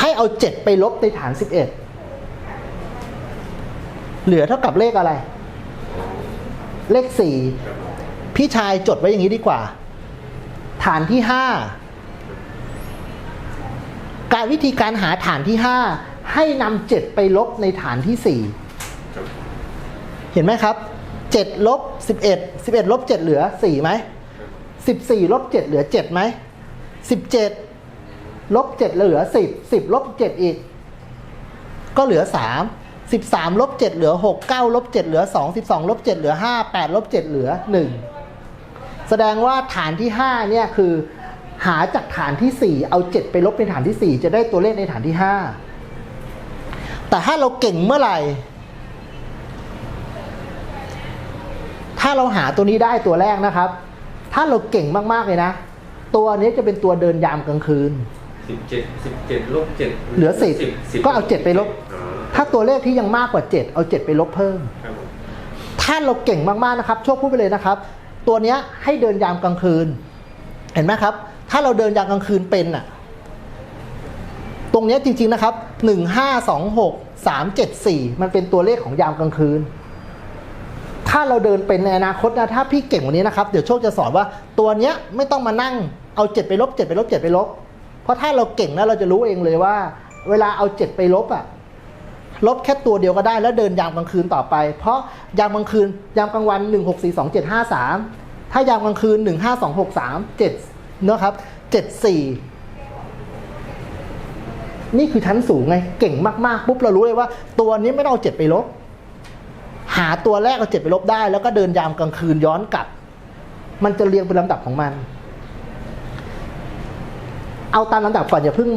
ให้เอาเจ็ดไปลบในฐานสิบเอ็ดเหลือเท่ากับเลขอะไร เลขสี่พี่ชายจดไว้อย่างนี้ดีกว่า ฐานที่ห้าการวิธีการหาฐานที่ห้าให้นำเจ็ดไปลบในฐานที่สี่เห็นไหมครับเจ็ดลบสิบเอ็ดสิบเอ็ดลบเจ็ดเหลือสี่ไหมสิบสี่ลบเจ็ดเหลือเจ็ดไหมสิบเจ็ด ลบเจ็ดเหลือสิบสิบลบเจ็ดอีก ก็เหลือสามสิบสามลบเจ็ดเหลือหกเก้าลบเจ็ดเหลือสองสิบสองลบเจ็ดเหลือห้าแปดลบเจ็ดเหลือหนึ่งแสดงว่าฐานที่ห้าเนี่ยคือหาจากฐานที่สี่เอาเจ็ดไปลบในฐานที่สี่จะได้ตัวเลขในฐานที่ห้าแต่ถ้าเราเก่งเมื่อไหร่ ถ้าเราหาตัวนี้ได้ตัวแรกนะครับ ถ้าเราเก่งมาก ๆ เลยนะ ตัวนี้จะเป็นตัวเดินยามกลางคืน สิบเจ็ดสิบเจ็ดลบเจ็ดเหลือสิบก็เอาเจ็ดไปลบอ๋อถ้าตัวเลขที่ยังมากกว่า7เอา7ไปลบเพิ่มครับผมถ้าเราเก่งมากๆนะครับโชคพูดไปเลยนะครับ ตัวเนี้ยให้เดินยามกลางคืน เห็นไหมครับ ถ้าเราเดินยามกลางคืนเป็นอะตรงเนี้ยจริง ๆนะครับ1 5 2 6 3 7 4มันเป็นตัวเลขของยามกลางคืนถ้าเราเดินเป็นในอนาคตนะ ถ้าพี่เก่งกวันนี้นะครับ เดี๋ยวโชคจะสอนว่าตัวเนี้ยไม่ต้องมานั่งเอา7ไปลบ7ไปลบ7ไปลบ เพราะถ้าเราเก่งนะเราจะรู้เองเลยว่า เวลาเอา7ไปลบอะลบแค่ตัวเดียวก็ได้แล้วเดินยามกลางคืนต่อไป เพราะยามกลางคืนยามกลางวัน 1 6 4 2 7 5 3 ถ้ายามกลางคืน 1 5 2 6 3 7นะครับ7 4 นี่คือชั้นสูงไง เก่งมาก ๆ ปุ๊บเรารู้เลยว่า ตัวนี้ไม่ต้องเอาเจ็ดไปลบ หาตัวแรกเอาเจ็ดไปลบได้ แล้วก็เดินยามกลางคืนย้อนกลับ มันจะเรียงเป็นลำดับของมัน เอาตามลำดับก่อนอย่าเพิ่ง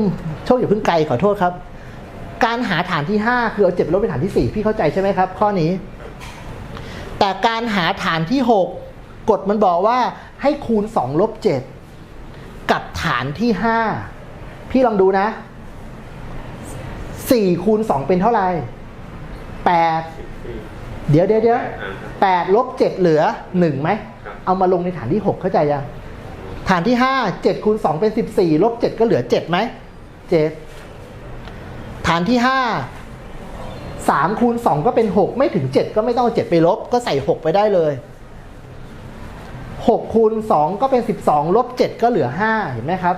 โชคอย่าเพิ่งไกลขอโทษครับ การหาฐานที่ 5 คือเอาเจ็ดไปลบเป็นฐานที่ 4 พี่เข้าใจใช่ไหมครับ ข้อนี้ แต่การหาฐานที่ 6กฎมันบอกว่าให้คูณ2ลบ7กับฐานที่ 5 พี่ลองดูนะ 4 คูณ 2 เป็นเท่าไหร่8สิบสี่เดี๋ยวเดี๋ยวเดี๋ยวอ่าครับ8ลบ7เหลือ 1ไหมครับเอามาลงในฐานที่ 6 เข้าใจยัง ฐานที่ 5 7คูณ2เป็น 14ลบ7ก็เหลือ7ไหม7ฐานที่ 5 3คูณ2ก็เป็น 6 ไม่ถึง 7 ก็ไม่ต้องเอา7ไปลบ ก็ใส่ 6 ไปได้เลย 6คูณ2ก็เป็น 12ลบ7ก็เหลือ 5 เห็นไหมครับ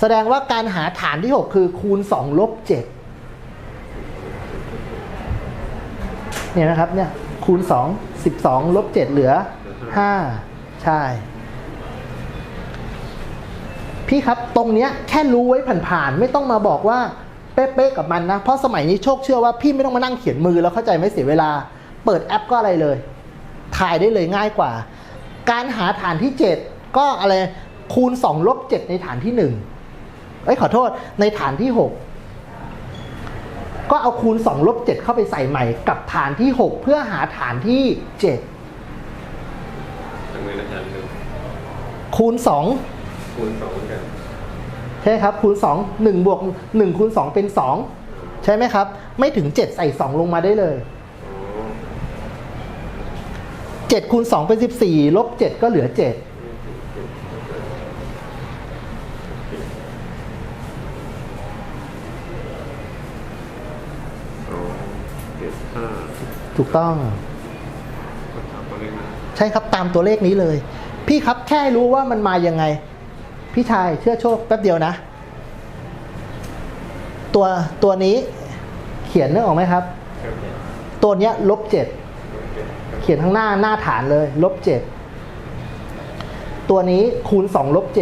แสดงว่าการหาฐานที่ 6 คือคูณ2ลบ7เนี่ยนะครับเนี่ยคูณ 2 12ลบ7เหลือ 5 ใช่ พี่ครับตรงเนี้ยแค่รู้ไว้ผ่านๆไม่ต้องมาบอกว่าเป๊ะๆกับมันนะ เพราะสมัยนี้โชคเชื่อว่าพี่ไม่ต้องมานั่งเขียนมือแล้วเข้าใจไม่เสียเวลา เปิดแอปก็อะไรเลย ถ่ายได้เลยง่ายกว่า การหาฐานที่ 7 ก็อะไรคูณ2ลบ7ในฐานที่ 1 เอ้ยขอโทษในฐานที่ 6 ก็เอาคูณ2ลบ7เข้าไปใส่ใหม่กับฐานที่ 6 เพื่อหาฐานที่7ทำไงนะอาจารย์หนึ่งคูณ2 คูณสองเหมือนกันใช่ครับคูณ2 1บวก1คูณ2เป็น 2 ใช่ไหมครับ ไม่ถึง 7 ใส่ 2 ลงมาได้เลยอ๋อ7คูณ2เป็น 14ลบ7ก็เหลือ7อ๋อเจ็ดห้าถูกต้องก็ถามตัวเลขนะใช่ครับตามตัวเลขนี้เลย พี่ครับแค่รู้ว่ามันมายังไง พี่ชายเชื่อโชคแป๊บเดียวนะ ตัวตัวนี้เขียนนึกออกไหมครับ ตัวเนี้ยลบเจ็ดเขียนข้างหน้าหน้าฐานเลยลบ7ตัวนี้คูณ2ลบ7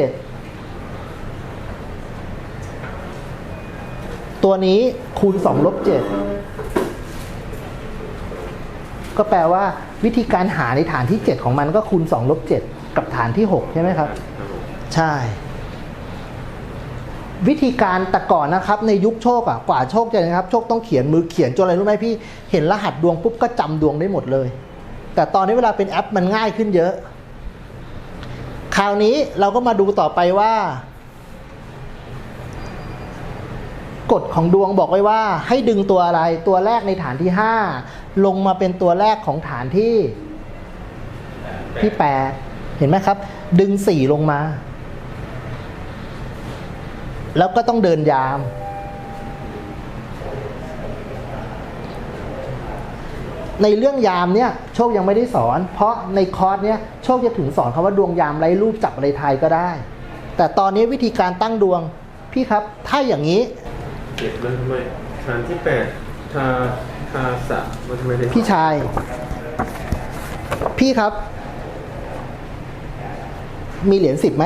ตัวนี้คูณ2ลบ7ก็แปลว่าวิธีการหาในฐานที่ 7 ของมันก็คูณ2ลบ7กับฐานที่ 6 ใช่ไหมครับ ใช่ วิธีการแต่ก่อนนะครับในยุคโชคอะกว่าโชคจะนะครับโชคต้องเขียนมือเขียนจนอะไรรู้ไหมพี่เห็นรหัสดวงปุ๊บก็จำดวงได้หมดเลย แต่ตอนนี้เวลาเป็นแอปมันง่ายขึ้นเยอะ คราวนี้เราก็มาดูต่อไปว่ากฎของดวงบอกไว้ว่า ให้ดึงตัวอะไรตัวแรกในฐานที่ 5 ลงมาเป็นตัวแรกของฐานที่ที่ 8 เห็นไหมครับ ดึง 4 ลงมา แล้วก็ต้องเดินยาม ในเรื่องยามเนี่ยโชคยังไม่ได้สอน เพราะในคอร์สเนี่ยโชคจะถึงสอนคาว่าดวงยามไร้รูปจับอะไรไทยก็ได้ แต่ตอนนี้วิธีการตั้งดวงพี่ครับ ถ้าอย่างนี้เจ็บแล้วทำไมฐานที่แปดทาทาสะมันทำไมได้พี่ชาย พี่ครับ มีเหรียญสิบไหม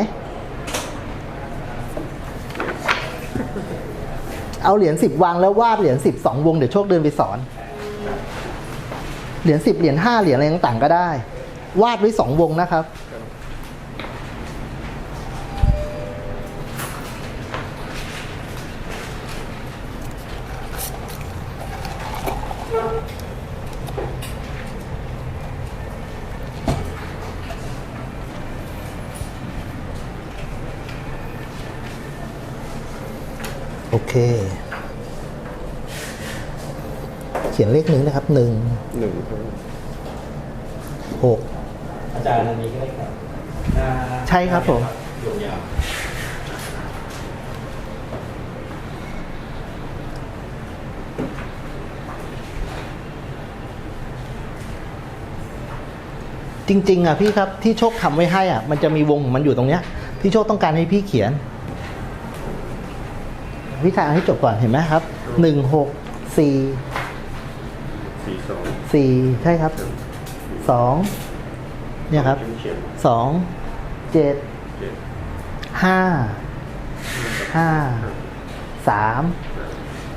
เอาเหรียญสิบวางแล้ววาดเหรียญสิบสองวงเดี๋ยวโชคเดินไปสอน เหรียญสิบเหรียญห้าเหรียญอะไรต่างๆก็ได้ วาดไว้สองวงนะครับ โอเค เขียนเลขหนึ่งนะครับหนึ่งหนึ่งครับหกอาจารย์อันนี้ก็ได้ครับหน้าใช่ครับผมดวงยาวจริง ๆ อะพี่ครับที่โชคทำไว้ให้อะมันจะมีวงของมันอยู่ตรงเนี้ยที่โชคต้องการให้พี่เขียน วิชาให้จบก่อนเห็นไหมครับหนึ่งหกสี่สี่สองสี่ใช่ครับสองเนี่ยครับเขียนสองเจ็ดเจ็ดห้าห้าสาม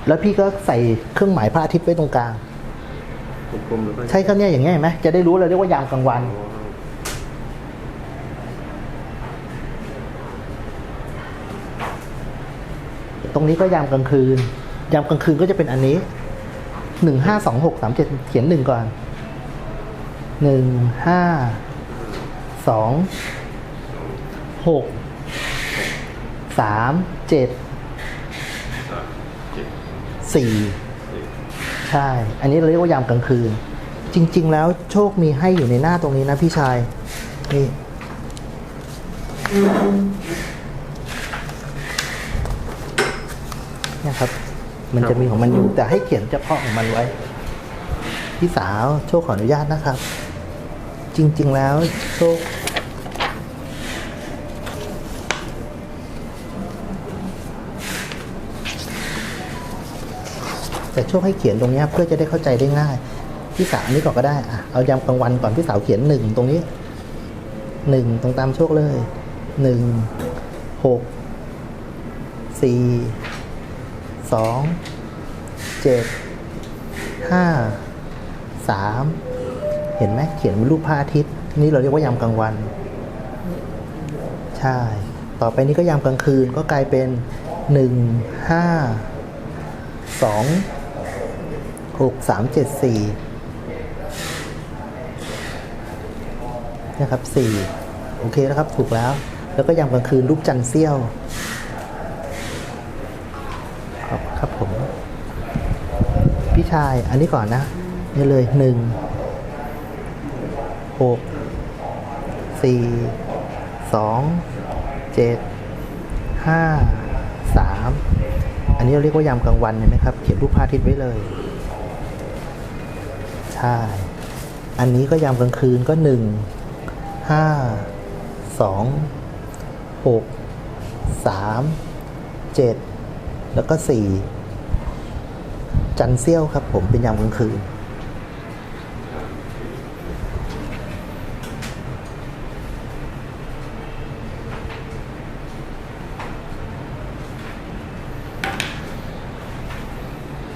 แล้วพี่ก็ใส่เครื่องหมายพระอาทิตย์ไว้ตรงกลางกลมๆแล้วก็ใช่ครับเนี่ยอย่างเงี้ยเห็นไหมจะได้รู้เลยเรียกว่ายามกลางวัน ตรงนี้ก็ยามกลางคืน ยามกลางคืนก็จะเป็นอันนี้หนึ่งห้าสองหกสามเจ็ดเขียนหนึ่งก่อนหนึ่งห้าสองหกสามเจ็ดสี่ใช่ อันนี้เราเรียกว่ายามกลางคืน จริง ๆ แล้วโชคมีให้อยู่ในหน้าตรงนี้นะพี่ชาย นี่ เนี่ยครับ มันจะมีของมันอยู่แต่ให้เขียนเฉพาะของมันไว้ พี่สาวโชคขออนุญาตนะครับ จริง ๆ แล้วโชคแต่โชคให้เขียนตรงนี้เพื่อจะได้เข้าใจได้ง่าย พี่สาวนนี้ก่อนก็ได้อะเอายามกลางวันก่อนพี่สาวเขียนหนึ่งตรงนี้หนึ่งตรงตามโชคเลยหนึ่งหกสี่ สองเจ็ดห้าสามเห็นไหมเขียนเป็นรูปพระอาทิตย์ นี่เราเรียกว่ายามกลางวัน ใช่ ต่อไปนี้ก็ยามกลางคืนก็กลายเป็นหนึ่งห้าสองหกสามเจ็ดสี่นะครับสี่โอเคแล้วครับถูกแล้ว แล้วก็ยามกลางคืนรูปจันทร์เสี้ยว ครับครับผม พี่ชายอันนี้ก่อนนะนี่เลยหนึ่งหกสี่สองเจ็ดห้าสามอันนี้เราเรียกว่ายามกลางวันเห็นไหมครับ เขียนรูปพระอาทิตย์ไว้เลย ใช่ อันนี้ก็ยามกลางคืนก็หนึ่งห้าสองหกสามเจ็ด แล้วก็สี่จันเซี่ยวครับผมเป็นยามกลางคืน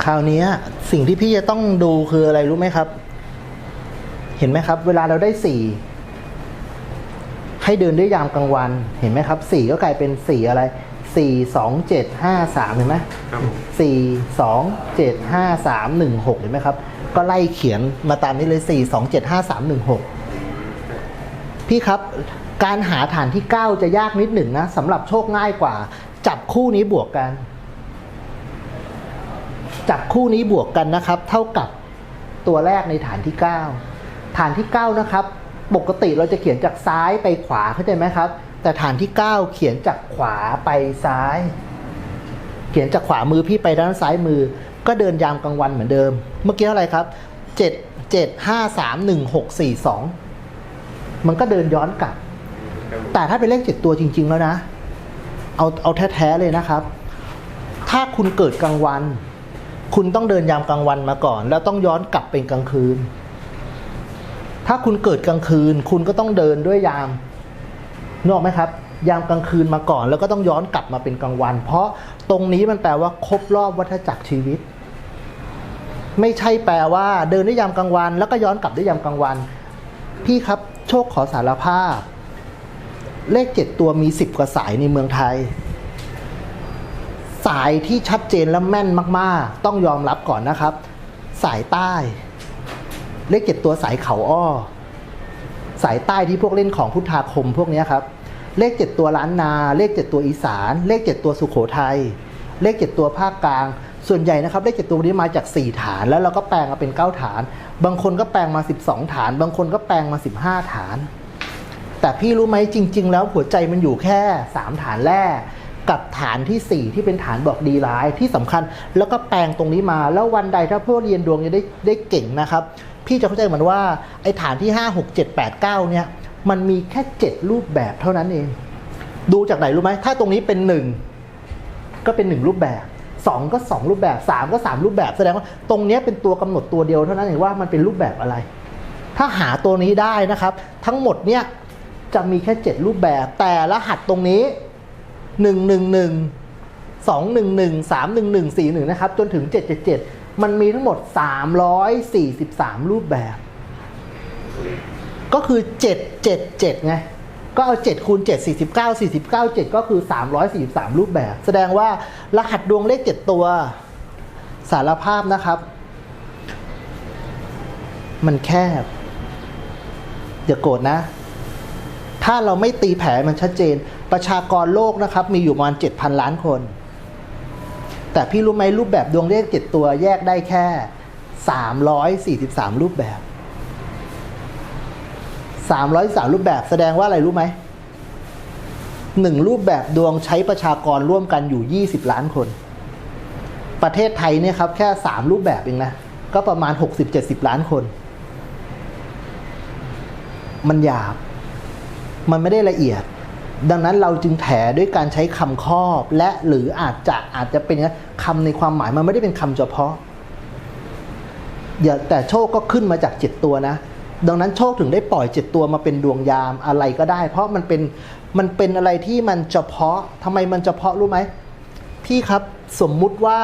คราวนี้สิ่งที่พี่จะต้องดูคืออะไรรู้ไหมครับ เห็นไหมครับ เวลาเราได้สี่ให้เดินด้วยยามกลางวัน เห็นไหมครับสี่ก็กลายเป็นสี่อะไร สี่สองเจ็ดห้าสามเห็นไหมครับผมสี่สองเจ็ดห้าสามหนึ่งหกเห็นไหมครับ ก็ไล่เขียนมาตามนี้เลยสี่สองเจ็ดห้าสามหนึ่งหกพี่ครับการหาฐานที่เก้าจะยากนิดหนึ่งนะสำหรับโชคง่ายกว่า จับคู่นี้บวกกัน จับคู่นี้บวกกันนะครับ เท่ากับตัวแรกในฐานที่9ฐานที่9นะครับ ปกติเราจะเขียนจากซ้ายไปขวาเข้าใจไหมครับ แต่ฐานที่ 9 เขียนจากขวาไปซ้าย เขียนจากขวามือพี่ไปด้านซ้ายมือ ก็เดินยามกลางวันเหมือนเดิม เมื่อกี้อะไรครับ7เจ็ดห้าสามหนึ่งหกสี่สองมันก็เดินย้อนกลับ แต่ถ้าเป็นเลขเจ็ดตัวจริง ๆ แล้วนะ เอาเอาแท้ๆเลยนะครับ ถ้าคุณเกิดกลางวัน คุณต้องเดินยามกลางวันมาก่อน แล้วต้องย้อนกลับเป็นกลางคืน ถ้าคุณเกิดกลางคืน คุณก็ต้องเดินด้วยยาม นึกออกไหมครับยามกลางคืนมาก่อน แล้วก็ต้องย้อนกลับมาเป็นกลางวัน เพราะตรงนี้มันแปลว่าครบรอบวัฏจักรชีวิต ไม่ใช่แปลว่า เดินด้วยยามกลางวัน แล้วก็ย้อนกลับด้วยยามกลางวัน พี่ครับโชคขอสารภาพ เลขเจ็ดตัวมีสิบกว่าสายในเมืองไทย สายที่ชัดเจนและแม่นมาก ๆ ต้องยอมรับก่อนนะครับ สายใต้ เลขเจ็ดตัวสายเขาอ้อ สายใต้ที่พวกเล่นของพุทธาคมพวกนี้ครับ เลขเจ็ดตัวล้านนา เลขเจ็ดตัวอีสาน เลขเจ็ดตัวสุโขทัยเลขเจ็ดตัวภาคกลาง ส่วนใหญ่นะครับเลขเจ็ดตัวนี้มาจาก 4 ฐาน แล้วเราก็แปลงมาเป็น 9 ฐาน บางคนก็แปลงมา 12 ฐาน บางคนก็แปลงมา 15 ฐาน แต่พี่รู้ไหมจริง ๆ แล้วหัวใจมันอยู่แค่ 3 ฐานแรกกับฐานทีสี่4 ที่เป็นฐานบอกดีร้ายที่สำคัญ แล้วก็แปลงตรงนี้มาแล้ววันใดถ้าพวกเรียนดวงจะได้ได้เก่งนะครับ พี่จะเข้าใจเหมือนว่าไอ้ฐานที่ 5 6 7 8 9เนี่ยมันมีแค่ 7 รูปแบบเท่านั้นเอง ดูจากไหนรู้ไหมถ้าตรงนี้เป็น 1 ก็เป็น 1 รูปแบบ 2 ก็ 2 รูปแบบ 3 ก็ 3 รูปแบบแสดงว่าตรงเนี้ยเป็นตัวกำหนดตัวเดียวเท่านั้นเองว่ามันเป็นรูปแบบอะไร ถ้าหาตัวนี้ได้นะครับ ทั้งหมดเนี่ยจะมีแค่ 7 รูปแบบ แต่รหัสตรงนี้ 1 1 1 2 1 1 3 1 1 4 1 นะครับ จนถึง 777 มันมีทั้งหมด 343 รูปแบบ ก็คือ 777 ไง ก็เอา 7 คูณ 7 49 49 7 ก็คือ 343 รูปแบบ แสดงว่ารหัสดวงเลข 7 ตัวสารภาพนะครับ มันแคบ อย่าโกรธนะ ถ้าเราไม่ตีแผลมันชัดเจน ประชากรโลกนะครับ มีอยู่ประมาณ 7,000 ล้านคน แต่พี่รู้ไหมรูปแบบดวงเลข7ตัวแยกได้แค่ 343 รูปแบบ303รูปแบบแสดงว่าอะไรรู้ไหมหนึ่งรูปแบบดวงใช้ประชากรร่วมกันอยู่ 20 ล้านคน ประเทศไทยเนี่ยครับแค่ 3 รูปแบบเองนะ ก็ประมาณ 60-70 ล้านคน มันหยาบ มันไม่ได้ละเอียด ดังนั้นเราจึงแถด้วยการใช้คำครอบและหรืออาจจะอาจจะเป็นคำในความหมายมันไม่ได้เป็นคำเฉพาะอย่าแต่โชคก็ขึ้นมาจากเจ็ดตัวนะ ดังนั้นโชคถึงได้ปล่อยเจ็ดตัวมาเป็นดวงยามอะไรก็ได้ เพราะมันเป็นมันเป็นอะไรที่มันเฉพาะทำไมมันเฉพาะรู้ไหมพี่ครับสมมุติว่า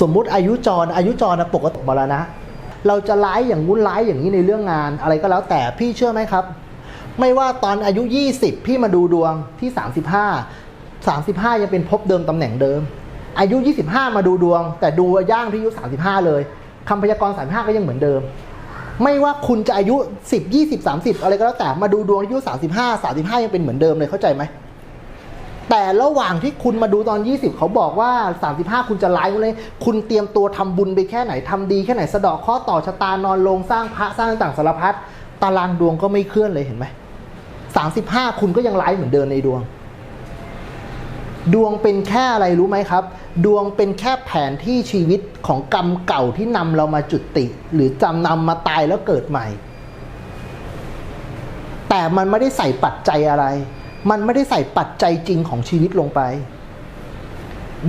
สมมุติอายุจรอายุจรนะปกติมรณะ เราจะร้ายอย่างงุ้นร้ายอย่างนี้ในเรื่องงานอะไรก็แล้วแต่พี่เชื่อไหมครับ ไม่ว่าตอนอายุ 20 พี่มาดูดวงที่ 35 35 ยังเป็นภพเดิมตำแหน่งเดิม อายุ 25 มาดูดวง แต่ดูย่างที่อายุ 35 เลยคำพยากรณ์ 35 ก็ยังเหมือนเดิม ไม่ว่าคุณจะอายุ 10 20 30 อะไรก็แล้วแต่มาดูดวงอายุ 35 35 ยังเป็นเหมือนเดิมเลยเข้าใจไหมแต่ระหว่างที่คุณมาดูตอน 20 เขาบอกว่า 35 คุณจะไลฟ์เลย คุณเตรียมตัวทำบุญไปแค่ไหนทำดีแค่ไหนสะเดอกข้อต่อชะตานอนลงสร้างพระสร้างต่างสารพัดตารางดวงก็ไม่เคลื่อนเลยเห็นไหม 35 คุณก็ยังไลฟ์เหมือนเดิมในดวง ดวงเป็นแค่อะไรรู้ไหมครับ ดวงเป็นแค่แผนที่ชีวิตของกรรมเก่าที่นำเรามาจุติ หรือจำนำมาตายแล้วเกิดใหม่ แต่มันไม่ได้ใส่ปัจจัยอะไร มันไม่ได้ใส่ปัจจัยจริงของชีวิตลงไป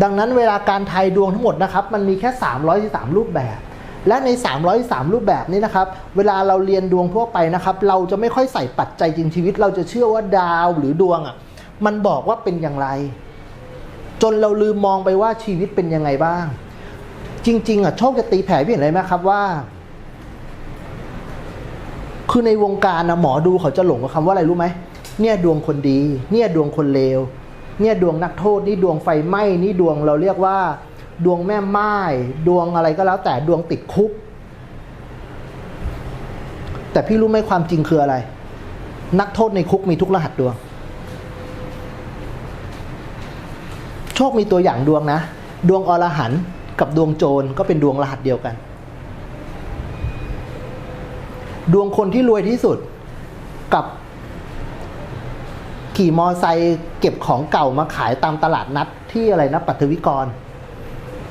ดังนั้นเวลาการทายดวงทั้งหมดนะครับ มันมีแค่ 313 รูปแบบ และใน313รูปแบบนี้นะครับ เวลาเราเรียนดวงทั่วไปนะครับ เราจะไม่ค่อยใส่ปัจจัยจริงชีวิต เราจะเชื่อว่าดาวหรือดวงอะ มันบอกว่าเป็นอย่างไร จนเราลืมมองไปว่าชีวิตเป็นยังไงบ้าง จริง ๆ อะโชคจะตีแผ่พี่เห็นเลยไหมครับว่า คือในวงการนะหมอดูเขาจะหลงกับคำว่าอะไรรู้ไหมเนี่ยดวงคนดี เนี่ยดวงคนเลว เนี่ยดวงนักโทษ นี่ดวงไฟไหม้ นี่ดวงเราเรียกว่า ดวงแม่ไม้ดวงอะไรก็แล้วแต่ดวงติดคุก แต่พี่รู้ไหมความจริงคืออะไร นักโทษในคุกมีทุกรหัสดวง โชคมีตัวอย่างดวงนะ ดวงอรหันกับดวงโจรก็เป็นดวงรหัสเดียวกัน ดวงคนที่รวยที่สุดกับขี่มอไซค์เก็บของเก่ามาขายตามตลาดนัดที่อะไรนะปัทวิกร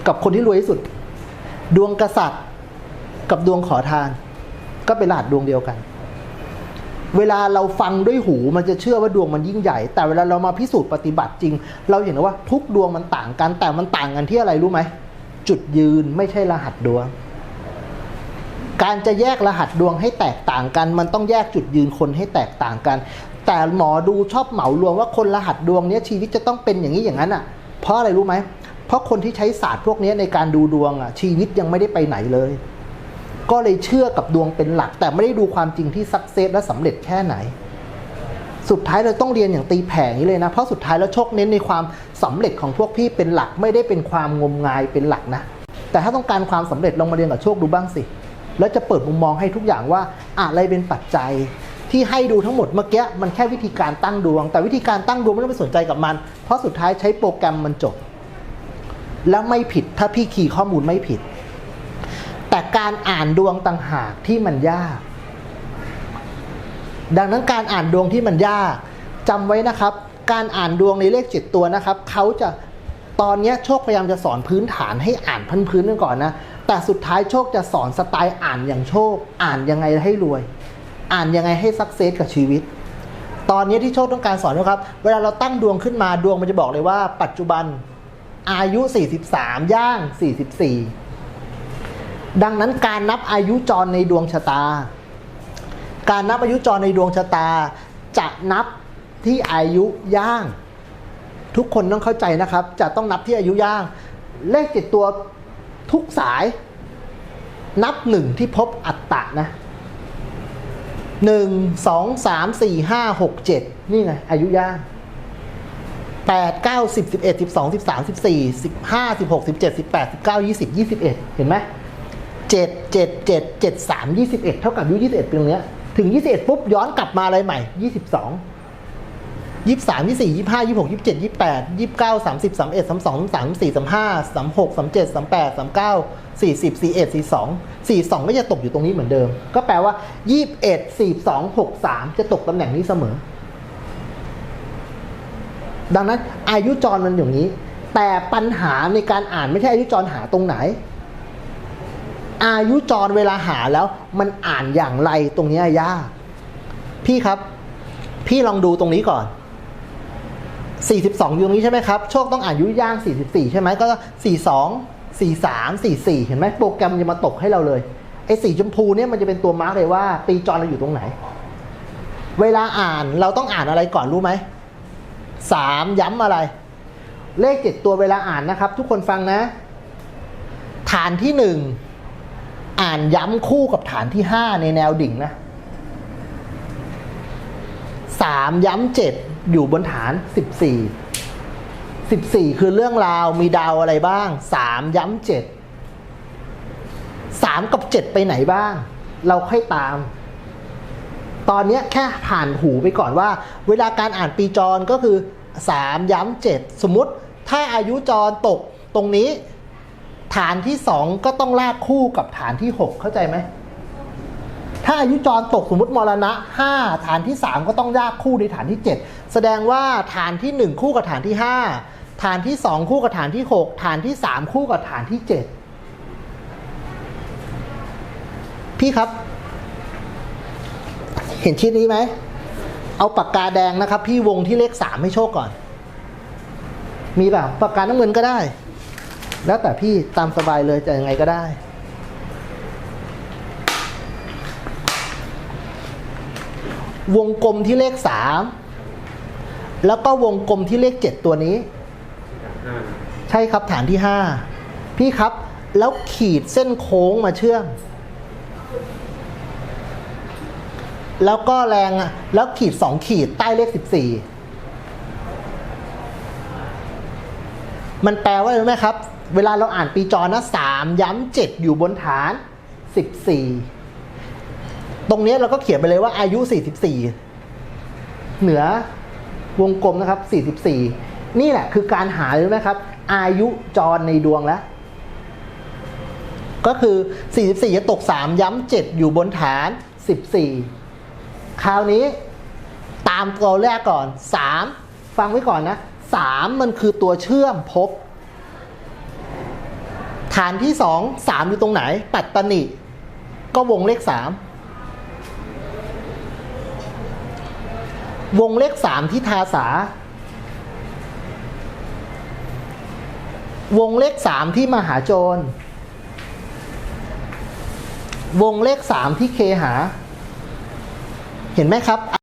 กับคนที่รวยที่สุด ดวงกษัตริย์ กับดวงขอทาน ก็เป็นรหัสดวงเดียวกัน เวลาเราฟังด้วยหูมันจะเชื่อว่าดวงมันยิ่งใหญ่ แต่เวลาเรามาพิสูจน์ปฏิบัติจริง เราเห็นว่าทุกดวงมันต่างกัน แต่มันต่างกันที่อะไรรู้ไหมจุดยืนไม่ใช่รหัสดวง การจะแยกรหัสดวงให้แตกต่างกัน มันต้องแยกจุดยืนคนให้แตกต่างกัน แต่หมอดูชอบเหมารวมว่าคนรหัสดวงเนี้ยชีวิตจะต้องเป็นอย่างนี้อย่างนั้นอะ เพราะอะไรรู้ไหม เพราะคนที่ใช้ศาสตร์พวกนี้ในการดูดวงอะชีวิตยังไม่ได้ไปไหนเลย ก็เลยเชื่อกับดวงเป็นหลัก แต่ไม่ได้ดูความจริงที่สักเซสและสำเร็จแค่ไหน สุดท้ายเราต้องเรียนอย่างตีแผ่อย่างนี้เลยนะ เพราะสุดท้ายแล้วโชคเน้นในความสำเร็จของพวกพี่เป็นหลักไม่ได้เป็นความงมงายเป็นหลักนะ แต่ถ้าต้องการความสำเร็จลองมาเรียนกับโชคดูบ้างสิ แล้วจะเปิดมุมมองให้ทุกอย่างว่าอะไรเป็นปัจจัยที่ให้ดูทั้งหมดเมื่อกี้มันแค่วิธีการตั้งดวง แต่วิธีการตั้งดวงไม่ต้องไปสนใจกับมัน เพราะสุดท้ายใช้โปรแกรมมันจบ แล้วไม่ผิดถ้าพี่คีย์ข้อมูลไม่ผิด แต่การอ่านดวงต่างหากที่มันยาก ดังนั้นการอ่านดวงที่มันยากจำไว้นะครับ การอ่านดวงในเลขเจ็ดตัวนะครับเขาจะตอนนี้โชคพยายามจะสอนพื้นฐานให้อ่านพื้นๆกันก่อนนะ แต่สุดท้ายโชคจะสอนสไตล์อ่านอย่างโชค อ่านยังไงให้รวย อ่านยังไงให้สักเซสกับชีวิต ตอนนี้ที่โชคต้องการสอนนะครับ เวลาเราตั้งดวงขึ้นมาดวงมันจะบอกเลยว่า ปัจจุบัน อายุ 43 ย่าง 44 ดังนั้นการนับอายุจรในดวงชะตา การนับอายุจรในดวงชะตา จะนับที่อายุย่าง ทุกคนต้องเข้าใจนะครับ จะต้องนับที่อายุย่าง เลขเจ็ดตัวทุกสาย นับหนึ่งที่พบอัตตะนะหนึ่งสองสามสี่ห้าหกเจ็ดนี่ไงอายุย่าง แปดเก้าสิบสิบเอ็ดสิบสองสิบสามสิบสี่สิบห้าสิบหกสิบเจ็ดสิบแปดสิบเก้ายี่สิบยี่สิบเอ็ดเห็นไหมเจ็ดเจ็ดเจ็ดเจ็ดสามยี่สิบเอ็ดเท่ากับยุยี่สิบเอ็ดเป็นตรงเนี้ยถึงยี่สิบเอ็ดปุ๊บ ย้อนกลับมาอะไรใหม่ยี่สิบสองยี่สามยี่สี่ยี่ห้ายี่หกยี่เจ็ดยี่แปดยี่เก้าสามสิบสามเอ็ดสามสองสามสี่สามห้าสามหกสามเจ็ดสามแปดสามเก้าสี่สิบสี่เอ็ดสี่สองสี่สองก็จะตกอยู่ตรงนี้เหมือนเดิม ก็แปลว่ายี่สิบเอ็ดสี่สองหกสามจะตกตำแหน่งนี้เสมอ ดังนั้นอายุจรมันอย่างนี้ แต่ปัญหาในการอ่านไม่ใช่อายุจรหาตรงไหน อายุจรเวลาหาแล้วมันอ่านอย่างไรตรงนี้ยากพี่ครับ พี่ลองดูตรงนี้ก่อน 42อยู่ตรงนี้ใช่ไหมครับ โชคต้องอ่านยุย่าง 44 ใช่ไหมก็ 42 43 44 เห็นไหมโปรแกรมมันจะมาตกให้เราเลยไอ้สีชมพูเนี่ยมันจะเป็นตัวมาร์กเลยว่าปีจรเราอยู่ตรงไหน เวลาอ่านเราต้องอ่านอะไรก่อนรู้ไหม สามย้ำอะไร เลขเจ็ดตัวเวลาอ่านนะครับ ทุกคนฟังนะ ฐานที่หนึ่งอ่านย้ำคู่กับฐานที่ห้าในแนวดิ่งนะสามย้ำเจ็ดอยู่บนฐานสิบสี่สิบสี่คือเรื่องราวมีดาวอะไรบ้างสามย้ำเจ็ดสามกับเจ็ดไปไหนบ้าง เราค่อยตามตอนนี้แค่ผ่านหูไปก่อนว่า เวลาการอ่านปีจรก็คือ สามย้ำเจ็ดสมมติถ้าอายุจรตกตรงนี้ ฐานที่สองก็ต้องลากคู่กับฐานที่หกเข้าใจไหม ถ้าอายุจรตกสมมติมรณะห้าฐานที่สามก็ต้องลากคู่ในฐานที่เจ็ดแสดงว่าฐานที่หนึ่งคู่กับฐานที่ห้าฐานที่สองคู่กับฐานที่หกฐานที่สามคู่กับฐานที่เจ็ดพี่ครับ เห็นชิ้นนี้ไหม เอาปากกาแดงนะครับ พี่วงที่เลขสามให้โชคก่อน มีเปล่าปากกาน้ำเงินก็ได้ แล้วแต่พี่ตามสบายเลยจะยังไงก็ได้ วงกลมที่เลขสามแล้วก็วงกลมที่เลขเจ็ดตัวนี้ ใช่ครับฐานที่ห้าพี่ครับ แล้วขีดเส้นโค้งมาเชื่อม แล้วก็แรงอะแล้วขีดสองขีดใต้เลขสิบสี่มันแปลว่าอะไรไหมครับ เวลาเราอ่านปีจอนะสามย้ำเจ็ดอยู่บนฐานสิบสี่ตรงนี้เราก็เขียนไปเลยว่าอายุสี่สิบสี่เหนือวงกลมนะครับสี่สิบสี่นี่แหละคือการหาเลยรู้ไหมครับ อายุจรในดวงแล้ว ก็คือ 44 จะตก 3 ย้ำ7อยู่บนฐาน 14 คราวนี้ตามตัวแรกก่อน 3 ฟังไว้ก่อนนะ 3 มันคือตัวเชื่อมภพฐานที่ 2 3 อยู่ตรงไหน ปัตตนิ ก็วงเลขสามวงเลขสามที่ทาสา วงเลขสามที่มหาโจร วงเลขสามที่เคหา เห็นไหมครับ